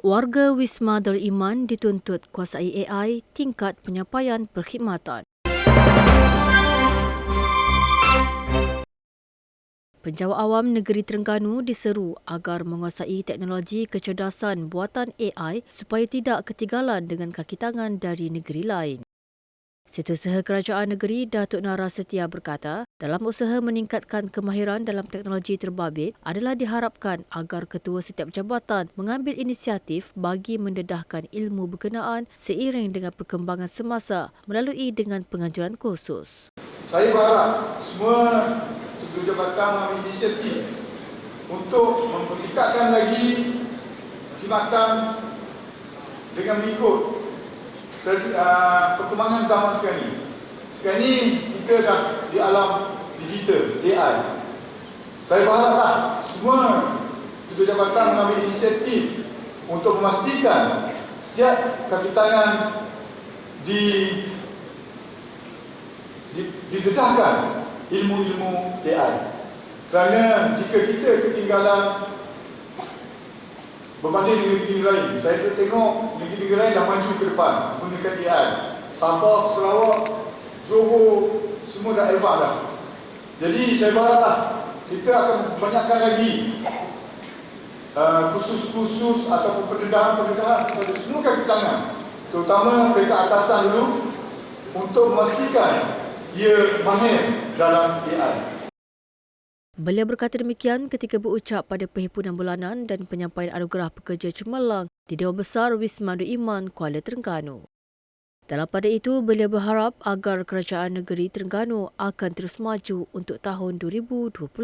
Warga Wisma Darul Iman dituntut kuasai AI tingkat penyampaian perkhidmatan. Penjawat awam negeri Terengganu diseru agar menguasai teknologi kecerdasan buatan AI supaya tidak ketinggalan dengan kaki tangan dari negeri lain. Setiausaha Kerajaan Negeri Datuk Nara Setia berkata, dalam usaha meningkatkan kemahiran dalam teknologi terbabit adalah diharapkan agar ketua setiap jabatan mengambil inisiatif bagi mendedahkan ilmu berkenaan seiring dengan perkembangan semasa melalui dengan penganjuran khusus. Saya berharap semua ketua jabatan mengambil inisiatif untuk mempertingkatkan lagi perkhidmatan dengan mengikut ah, perkembangan zaman sekarang ini. Sekarang ini kita dah di alam digital, AI. Saya berharaplah semua ketua jabatan mengambil inisiatif untuk memastikan setiap kaki tangan di- didedahkan ilmu-ilmu AI. Kerana jika kita ketinggalan berbanding dengan negeri lain, saya tu tengok negeri-negeri lain dah maju ke depan menggunakan AI. Sabah, Sarawak, Johor, semua dah advance dah. Jadi saya berharaplah kita akan banyakkan lagi uh, kursus-kursus ataupun pendedahan-pendedahan kepada semua kaki tangan terutama mereka atasan dulu untuk memastikan ia mahir dalam AI. Beliau berkata demikian ketika berucap pada perhimpunan bulanan dan penyampaian anugerah pekerja cemerlang di Dewan Besar Wisma Darul Iman Kuala Terengganu. Dalam pada itu, beliau berharap agar kerajaan negeri Terengganu akan terus maju untuk tahun 2026.